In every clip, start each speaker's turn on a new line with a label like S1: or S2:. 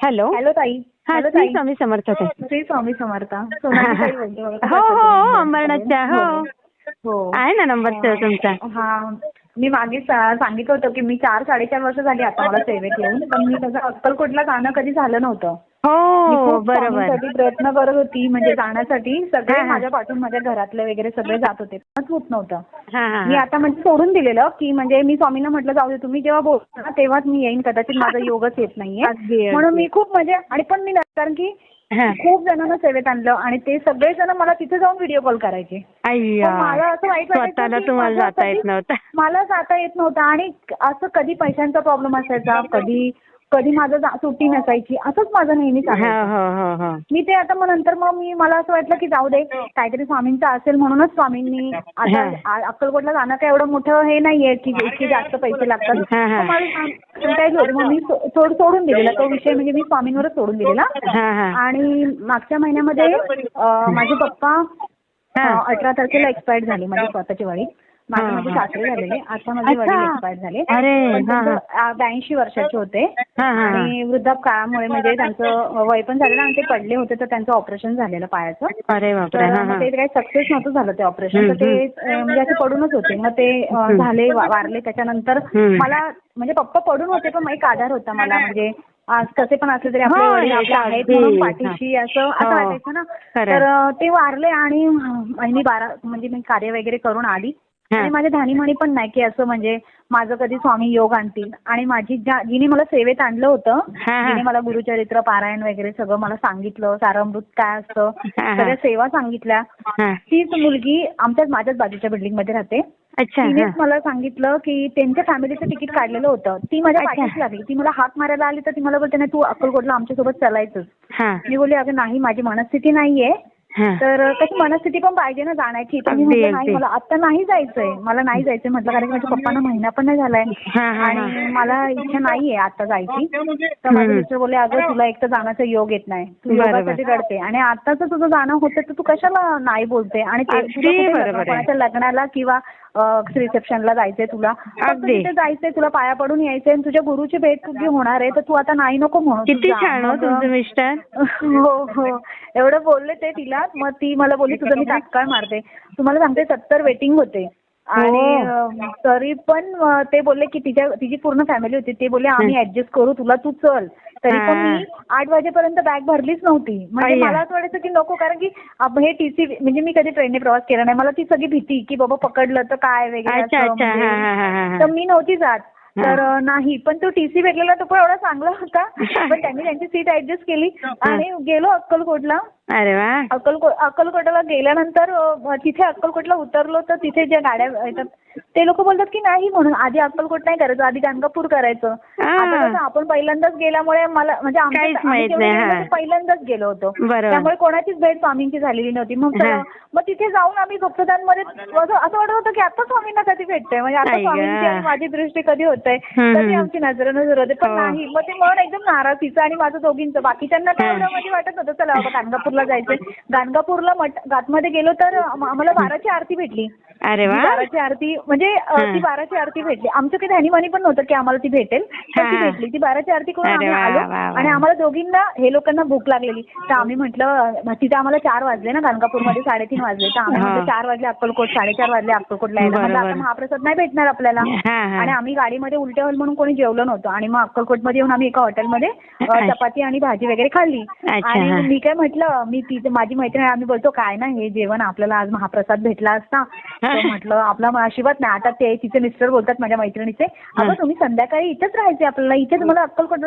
S1: Hello.
S2: Hello ताई.
S1: हा
S2: hello
S1: Shri
S2: ताई.
S1: स्वामी समर्थ ताई.
S2: श्री स्वामी समर्थ. सोनाली ताई बोलते बघा.
S1: हो हो अंबरनाथच्या हो.
S2: हो.
S1: आहे ना नंबर तुमचा.
S2: हा. मी मागे सा- सांगितलं होतं की मी चार साडेचार वर्ष झाली आता मला सेवेत येऊन पण मी तसं अक्कलकोटला जाणं कधी झालं नव्हतं. मी
S1: हो
S2: खूप
S1: बरोबर.
S2: स्वामींसाठी प्रयत्न करत होती म्हणजे जाण्यासाठी. सगळे
S1: हा, हा.
S2: माझ्या पाठून माझ्या घरातले वगैरे सगळे जात होते. पण होत नव्हतं.
S1: हा हा
S2: मी. आता म्हणजे सोडून दिलेलं की म्हणजे मी स्वामींना म्हटलं जाऊ दे तुम्ही जेव्हा बोलता ना तेव्हाच मी येईन कदाचित माझा योगच येत नाहीये. म्हणून मी खूप म्हणजे आणि पण मी कारण की. खूप जणांना सेवेत आणलं आणि ते सगळे जण मला तिथे जाऊन व्हिडिओ कॉल करायचे मला असं वाईट मला जाता येत नव्हतं आणि असं कधी पैशांचा प्रॉब्लेम असायचा कधी कधी माझं जा- सुट्टी नसायची. असंच माझं नेहमी
S1: हो
S2: चालायचं
S1: हो हो हो.
S2: मी ते आता मग नंतर मग मी मला असं वाटलं की जाऊ दे काहीतरी स्वामींचं असेल म्हणूनच स्वामींनी आता. आ- अक्कलकोटला जाणं काय एवढं मोठं हे नाहीये की इतके जास्त पैसे लागतात.
S1: हा, हा.
S2: मला मग मी सो- सोड सोडून दिलेला तो विषय म्हणजे मी स्वामींवरच सोडून दिलेला. आणि मागच्या महिन्यामध्ये अं, माझे पप्पा. अं, अठरा तारखेला एक्सपायर्ड झाले माझी स्वतःची वाडी माझे माझे
S1: हा.
S2: सासरे झालेले आता माझे वडील
S1: अच्छा.
S2: एक्सपायर्ड झाले ब्याऐंशी वर्षाचे होते. आणि वृद्धापकाळामुळे म्हणजे त्यांचं वय पण झालेलं आणि ते पडले होते तर त्यांचं ऑपरेशन झालेलं पायाचं तर ते काही सक्सेस नव्हतं झालं ते ऑपरेशन तर ते म्हणजे असे पडूनच होते मग ते झाले वारले त्याच्यानंतर. मला म्हणजे पप्पा पडून होते पण एक आधार होता मला म्हणजे आज कसे पण असले तरी आपले आहेत म्हणून. पाठीशी असं असं
S1: हो.
S2: वाटायचं ना. तर ते वारले आणि मी बारा म्हणजे मी कार्य वगैरे करून आली. आणि माझ्या धानीमणी पण नाही की असं म्हणजे माझं कधी स्वामी योग आणतील आणि माझी ज्या जिने मला सेवेत आणलं होतं. जिने मला गुरुचरित्र पारायण वगैरे सगळं मला सांगितलं सारामृत काय असतं. सगळ्या सेवा सांगितल्या. तीच मुलगी आमच्याच माझ्याच बाजूच्या बिल्डिंगमध्ये राहते
S1: अच्छा.
S2: तिनेच मला सांगितलं की त्यांच्या फॅमिलीचं तिकीट काढलेलं होतं ती माझ्या. पाठीशी लागली ती मला हाक मारायला आली तर ती मला बोलते नाही तू अक्कलकोटला आमच्यासोबत चालायचंच मी बोलली अगं नाही माझी मनस्थिती नाहीये. तर कशी मनस्थिती पण पाहिजे ना जाण्याची तर मी म्हटलं नाही. मला आता नाही जायचंय मला नाही जायचंय म्हटलं कारण की माझ्या पप्पांना महिना पण नाही झालाय. आणि मला इच्छा नाहीये आता जायची तर माझे. मिस्टर बोलले अगं तुला एक तर जाण्याचा योग येत नाही तू. योगासाठी रडते आणि आताच तुझं जाणं होतं तर तू कशाला नाही बोलते आणि ते. कोणाच्या लग्नाला किंवा रिसेप्शनला जायचंय तुला. फक्त
S1: अगदी.
S2: तिथे जायचंय तुला पाया पडून यायचंय आणि तुझ्या गुरुची भेट तुझी होणार आहे तर तू आता नाही नको म्हणू तू
S1: किती. छान हो तुमचे मिस्टर.
S2: हो हो. एवढं बोलले ते तिला मग ती मला बोलली तुझं मी तात्काळ मारते. तुम्हाला सांगते सत्तर वेटिंग होते. आणि
S1: हो.
S2: तरी पण ते बोलले की तिच्या तिची पूर्ण फॅमिली होती. ते बोलले आम्ही ऍडजस्ट करू तुला तू चल. तरी पण. मी आठ वाजेपर्यंत बॅग भरलीच नव्हती. म्हणजे. मला असं वाटायचं की नको कारण की हे टीसी म्हणजे मी कधी ट्रेनने प्रवास केला नाही. मला ती सगळी भीती की बाबा पकडलं तर काय वगैरे म्हणजे. तर मी नव्हती जात. तर नाही. पण तो टीसी भेटलेला तो पण एवढा चांगला होता. पण त्यांनी त्यांची सीट ऍडजस्ट केली आणि गेलो अक्कलकोटला.
S1: अरे वा
S2: अक्कलको अक्कलकोटला गेल्यानंतर तिथे अक्कलकोटला उतरलो तर तिथे ज्या गाड्या येतात ते लोक बोलतात की नाही म्हणून आधी अक्कलकोट नाही करायचं आधी गाणगापूर करायचं. आता कसं आपण पहिल्यांदाच गेल्यामुळे मला म्हणजे आम्ही. ते पहिल्यांदाच गेलो होतो. त्यामुळे कोणाचीच भेट स्वामींची झालेली नव्हती मग. मग तिथे जाऊन आम्ही भक्तदानमध्ये असं असं वाटत होतं की आता स्वामींना कधी भेटतंय म्हणजे आता. स्वामींची माझी दृष्टी कधी होत आहे कधी. आमची नजर नजर होते पण
S1: हो.
S2: नाही मग ते मन एकदम नाराज तिचं आणि माझं दोघींचं बाकीच्यांना काय म्हणजे वाटत होतं चला गाणगापूरला गाणगापूरला जायचंय गाणगापूरला मठ घाटमध्ये गेलो तर आम- आम्हाला बाराची आरती भेटली
S1: अरे वा
S2: बाराची आरती म्हणजे. ती बाराची आरती भेटली आमचं काही ध्यानीमानी पण नव्हतं की आम्हाला ती भेटेल ती. भेटली ती बाराची आरती करून आम्ही आलो. आणि आम्हाला दोघींना हे लोकांना भूक लागलेली तर आम्ही म्हटलं तिथे आम्हाला चार वाजले ना गाणगापूरमध्ये साडेतीन वाजले तर आम्ही. म्हटलं चार वाजले अक्कलकोट साडेचार वाजले अक्कलकोटला यायला
S1: बरोबर.
S2: आता महाप्रसाद नाही भेटणार आपल्याला. आणि आम्ही गाडीमध्ये उलटे होईल म्हणून कोणी जेवलं नव्हतं आणि मग अक्कलकोटमध्ये येऊन आम्ही एका हॉटेलमध्ये. चपाती आणि भाजी वगैरे खाल्ली आणि. मी काय म्हटलं मी तिथे माझी मैत्रीण आहे, आम्ही बोलतो काय ना हे जेवण आपल्याला आज महाप्रसाद भेटला असता. तर म्हटलं आपला अशिबात नाही आता ते तिचे मिस्टर बोलतात माझ्या मैत्रिणीचे. अगं तुम्ही संध्याकाळी इथेच राहायचे आपल्याला. इथे तुम्हाला अक्कलकोट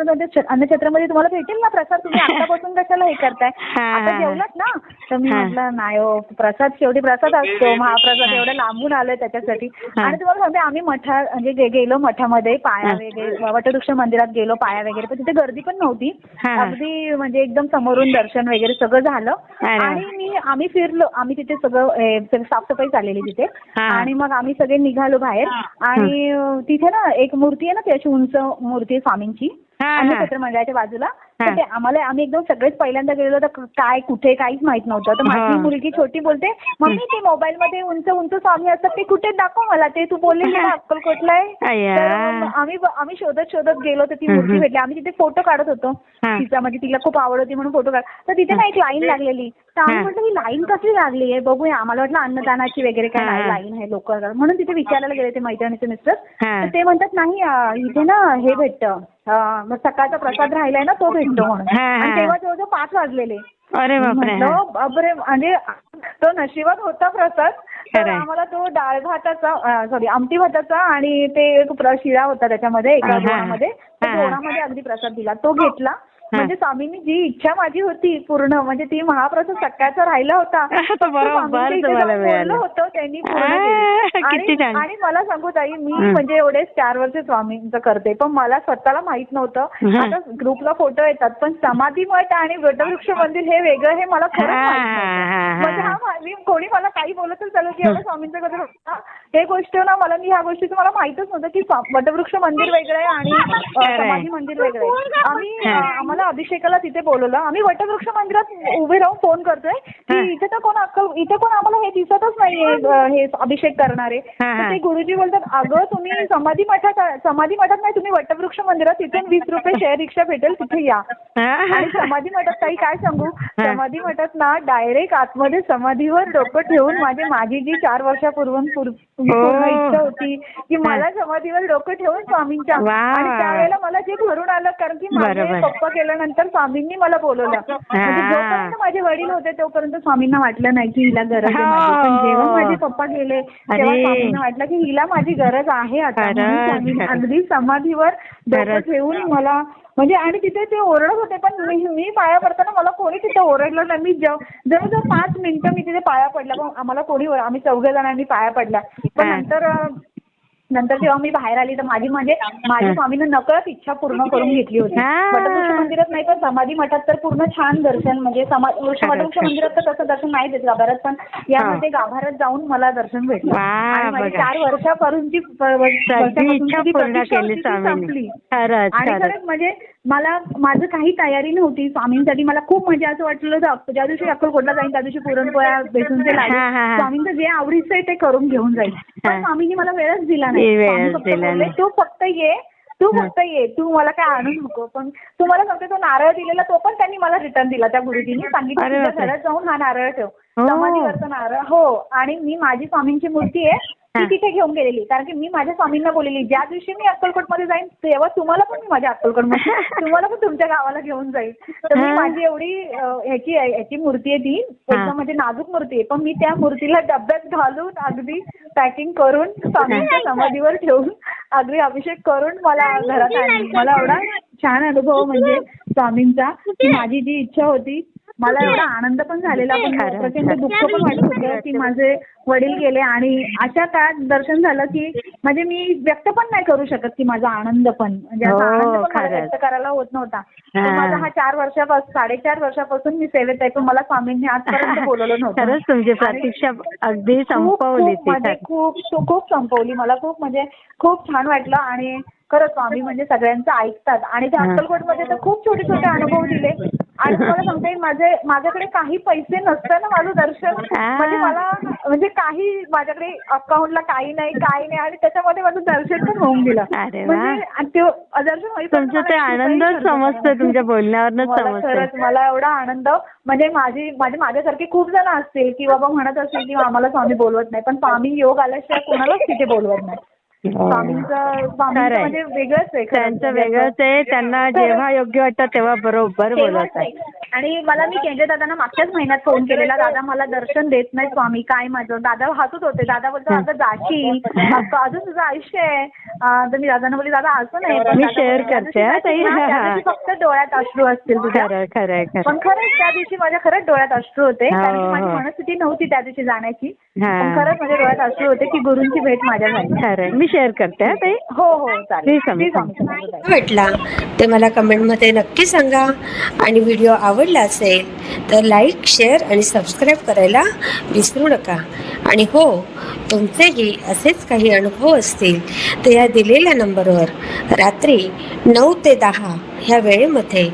S2: अन्नछत्रामध्ये तुम्हाला भेटेल ना प्रसाद? तुम्ही आतापासून कशाला हे करताय?
S1: हा,
S2: आता. जेवलात ना? तर मी. म्हटलं नाही हो प्रसाद शेवटी प्रसाद असतो. महाप्रसाद एवढं लांबून आलोय त्याच्यासाठी. आणि तुम्हाला सांगते आम्ही मठा म्हणजे गे- गेलो मठामध्ये पाया. वगैरे वटवृक्ष मंदिरात गेलो पाया वगैरे. पण तिथे गर्दी पण नव्हती. अगदी म्हणजे एकदम समोरून दर्शन वगैरे सगळं झालं.
S1: अरे वा.
S2: आणि मी आम्ही फिरलो. आम्ही तिथे सगळं ए, सगळं साफसफाई चाललेली तिथे.
S1: हा.
S2: आणि मग आम्ही सगळे निघालो बाहेर. आणि अ, तिथे ना एक मूर्ती आहे ना ती अशी उंच मूर्ती आहे स्वामींची.
S1: हा, हा.
S2: बाजूला. तर. ते आम्हाला आम्ही एकदम सगळेच पहिल्यांदा गेलेलो तर काय कुठे काहीच माहीत नव्हतं तर माझी
S1: हा.
S2: मुलगी छोटी बोलते मम्मी ते मोबाईल मध्ये उंच उंच स्वामी असतात ते कुठे दाखव मला ते तू बोलली ना अक्कलकोटला आहे
S1: अय्या.
S2: तर मग आम्ही आम्ही शोधत शोधत गेलो तर ती
S1: हम्म.
S2: भेटली आम्ही तिथे फोटो काढत होतो
S1: हा.
S2: तिचा म्हणजे तिला खूप आवड होती म्हणून फोटो काढ तर तिथे ना एक लाईन लागलेली तर आम्ही
S1: हा.
S2: म्हटलं ही लाईन कसली लागली आहे बघूया आम्हाला वाटलं अन्नदानाची वगैरे काय
S1: हा.
S2: लाईन आहे लोक म्हणून तिथे विचारायला गेले ते मैत्रिणीचे मिस्टर
S1: हा.
S2: तर ते म्हणतात नाही अं, इथे ना हे भेटतं अं, मग सकाळचा प्रसाद राहिलाय ना तो भेटतो म्हणून. आणि तेव्हा जवळजवळ पाच वाजलेले
S1: अरे बापरे.
S2: म्हटलं बापरे म्हणजे तो नशिबात होता प्रसाद तर
S1: खरंय.
S2: आम्हाला तो डाळ भाताचा सॉरी आमटी भाताचा आणि ते एक प्र- शिरा होता त्याच्यामध्ये एका
S1: हा, हा. हा, हा.
S2: अगदी प्रसाद दिला तो घेतला म्हणजे स्वामींनी जी इच्छा माझी होती पूर्ण म्हणजे ती महाप्रसाद सकाळचा राहिला होता होतं त्यांनी पूर्ण
S1: आ,
S2: केली.
S1: किती छान.
S2: आणि मला सांगू ताई मी. म्हणजे एवढे चार वर्ष स्वामींचं करते पण मला स्वतःला माहीत नव्हतं. आता ग्रुपला फोटो येतात पण समाधी मठ आणि वटवृक्ष मंदिर हे वेगळं हे मला खरंच माहीत नव्हतं. म्हणजे हा मा- मी कोणी मला काही बोलतच झालं की एवढं स्वामींचं कसं? हे गोष्ट ना मला मी ह्या गोष्टीचं मला माहितच नव्हतं की वटवृक्ष मंदिर वेगळं आहे आणि. समाधी मंदिर वेगळं आहे आम्ही अ, आम्हाला अभिषेकाला तिथे बोलवलं. आम्ही वटवृक्ष मंदिरात उभे राहून फोन करतोय. की. इथे तर कोण अक्कल इथे कोण आम्हाला हे दिसतच नाहीये हे. अभिषेक करणारे. तर ते गुरुजी बोलतात अगं तुम्ही समाधी मठात समाधी मठात नाही तुम्ही वटवृक्ष मंदिरात तिथून वीस रुपये शेअर रिक्षा भेटेल तिथे या. आणि समाधी मठात काही काय सांगू? समाधी मठात ना डायरेक्ट आतमध्ये समाधीवर डोकं ठेवून माझी माझी जी चार वर्षापूर्वी पूर- पूर्ण इच्छा होती की मला समाधीवर डोकं ठेवून स्वामींच्या. आणि त्यावेळेला मला जे भरून आलं कारण की माझे. पप्पा केल्यानंतर स्वामींनी मला बोलवलं. म्हणजे जोपर्यंत माझे वडील होते तोपर्यंत स्वामींना वाटलं नाही की हिला गरज आहे माझी. पण जेव्हा
S1: हो.
S2: माझे पप्पा गेले तेव्हा. स्वामींना वाटलं की हिला माझी गरज आहे आता. अगदी समाधीवर डोकं. ठेवून मला म्हणजे आणि तिथे ते ओरडत होते पण मी मी पाया पडताना मला कोणी तिथे ओरडलं नाही. मी जव- जवळजवळ पाच मिनिटं मी तिथे पाया पडल्या. पण आम्हाला कोणी आम्ही चौघे जणांनी पाया पडल्या. पण. नंतर नंतर जेव्हा मी बाहेर आली तर माझी म्हणजे माझी
S1: हा.
S2: स्वामीनं नकळत इच्छा पूर्ण करून घेतली होती. वटवृक्ष मंदिरात नाही पण समाधी मठात तर पूर्ण छान दर्शन म्हणजे वटवृक्ष. मंदिरात तर तसं दर्शन नाही देत गाभाऱ्यात पण यामध्ये गाभाऱ्यात जाऊन मला दर्शन भेटलं आणि माझी. चार वर्षापासूनची
S1: स्वामींनी
S2: संपली आणि
S1: खरंच
S2: म्हणजे मला माझं काही तयारी नव्हती. स्वामींसाठी मला खूप म्हणजे असं वाटलं होतं ज्या दिवशी अक्कलकोटला जाईन त्या दिवशी पुरणपोळ्या बेसनचे लाडू.
S1: हा, हा, हा.
S2: स्वामींचं जे आवडीचं आहे ते करून घेऊन जाईल
S1: हा.
S2: पण स्वामींनी मला वेळच दिला नाही.
S1: वेळच
S2: स्वामी फक्त
S1: दिला
S2: बोलले
S1: नाही.
S2: तू फक्त ये तू फक्त ये. तू मला काय आणू नको. पण तू मला फक्त तो नारळ दिलेला तो पण त्यांनी मला रिटर्न दिला त्या गुरुजींनी. सांगितलं
S1: अरे
S2: तुझ्या
S1: बापरे.
S2: घरात जाऊन हा नारळ ठेव.
S1: हो.
S2: समाधीवरचा नारळ. हो. आणि मी माझी स्वामींची मूर्ती आहे. ती. तिथे घेऊन गेलेली. कारण की मी माझ्या स्वामींना बोललेली ज्या दिवशी मी अक्कलकोटमध्ये जाईन तेव्हा तुम्हाला पण मी माझ्या अक्कलकोटमध्ये तुम्हाला पण तुमच्या गावाला घेऊन जाईल तर मी. माझी एवढी ह्याची आहे- ह्याची मूर्ती आहे ती. एकदम म्हणजे नाजूक मूर्ती आहे. पण मी त्या मूर्तीला डब्यात घालून अगदी पॅकिंग करून स्वामींच्या समाधीवर ठेवून अगदी अभिषेक करून मला घरात आणली मला एवढा छान अनुभव म्हणजे स्वामींचा माझी जी इच्छा होती मला एवढा आनंद पण झालेला पण
S1: खरं,
S2: प्रचंड
S1: खरं.
S2: दुःख पण वाटत होतं की माझे वडील गेले आणि अशा काळात दर्शन झालं की म्हणजे मी व्यक्त पण नाही करू शकत की माझा आनंद पण म्हणजे असा
S1: हो,
S2: आनंद पण मला
S1: खरंच.
S2: व्यक्त करायला होत नव्हता. माझा हा चार वर्षापासून साडेचार वर्षापासून मी सेवेत आहे पण मला स्वामींनी आजपर्यंत बोलवलं नव्हतं
S1: खरंच तुमची प्रतीक्षा अगदी संपवली
S2: खूप म्हणजे
S1: ती
S2: खूप तो- खूप संपवली मला खूप म्हणजे खूप छान वाटलं आणि खरंच स्वामी म्हणजे सगळ्यांचं ऐकतात आणि त्या
S1: हा.
S2: अक्कलकोटमध्ये तर खूप छोटे छोटे अनुभव दिले आणि तुम्हाला सांगते माझे माझ्याकडे काही पैसे नसताना माझं दर्शन. म्हणजे मला म्हणजे काही माझ्याकडे अकाउंटला काही नाही काही नाही आणि त्याच्यामध्ये माझं दर्शन पण होऊन गेलं
S1: अरे वा.
S2: म्हणजे आणि ते दर्शन होईपर्यंत
S1: तुमचं ते समजतं. तुमच्या बोलण्यावरनच
S2: मला
S1: समजतं
S2: खरंच मला एवढा आनंद म्हणजे माझी माझे माझ्यासारखे खूप जण असतील की बाबा म्हणत असतील की आम्हाला स्वामी बोलवत नाही पण स्वामी योग आल्याशिवाय कोणालाच तिथे बोलवत नाही स्वामींचं स्वामींचं
S1: खरंय.
S2: म्हणजे वेगळंच आहे.
S1: त्यांचं
S2: म्हणजे असं-
S1: वेगळंच आहे त्यांना जेव्हा योग्य वाटतं तेव्हा बरोबर बोलवतात.
S2: आणि मला मी केंद्र दादांना मागच्याच महिन्यात फोन केलेला दादा मला दर्शन देत नाही स्वामी काय माझं दादा हसत होते दादा बोलतो आता जाशील आता अजून तुझं आयुष्य आहे तर मी दादांना बोलली दादा असं नाही
S1: मी
S2: "त्या
S1: करते हा, ताई."
S2: जाशील ना, त्या दिवशी फक्त डोळ्यात अश्रू असतील तुझ्या
S1: खरं
S2: पण खरंच त्या दिवशी माझ्या खरंच डोळ्यात अश्रू होते
S1: हो,
S2: कारण की माझी
S1: हो.
S2: मनस्थिती नव्हती त्या दिवशी जाण्याची
S1: हा.
S2: खरंच माझ्या डोळ्यात अश्रू होते की गुरूंची भेट माझ्या झाली.
S1: खरंय. मी शेअर करते हा ताई.
S2: हो हो चालेल.
S3: वाटला? ते मला कमेंटमध्ये नक्की सांगा. आणि व्हिडिओ आवडला असेल तर लाईक शेअर आणि सबस्क्राईब करायला विसरू नका. आणि हो तुमचेही असेच काही अनुभव असतील तर या दिलेल्या नंबरवर रात्री नऊ ते दहा ह्या वेळेमध्ये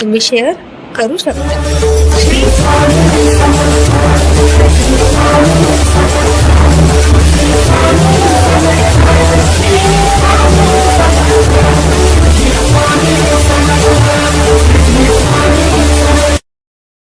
S3: तुम्ही शेअर करू शकता. Thank you.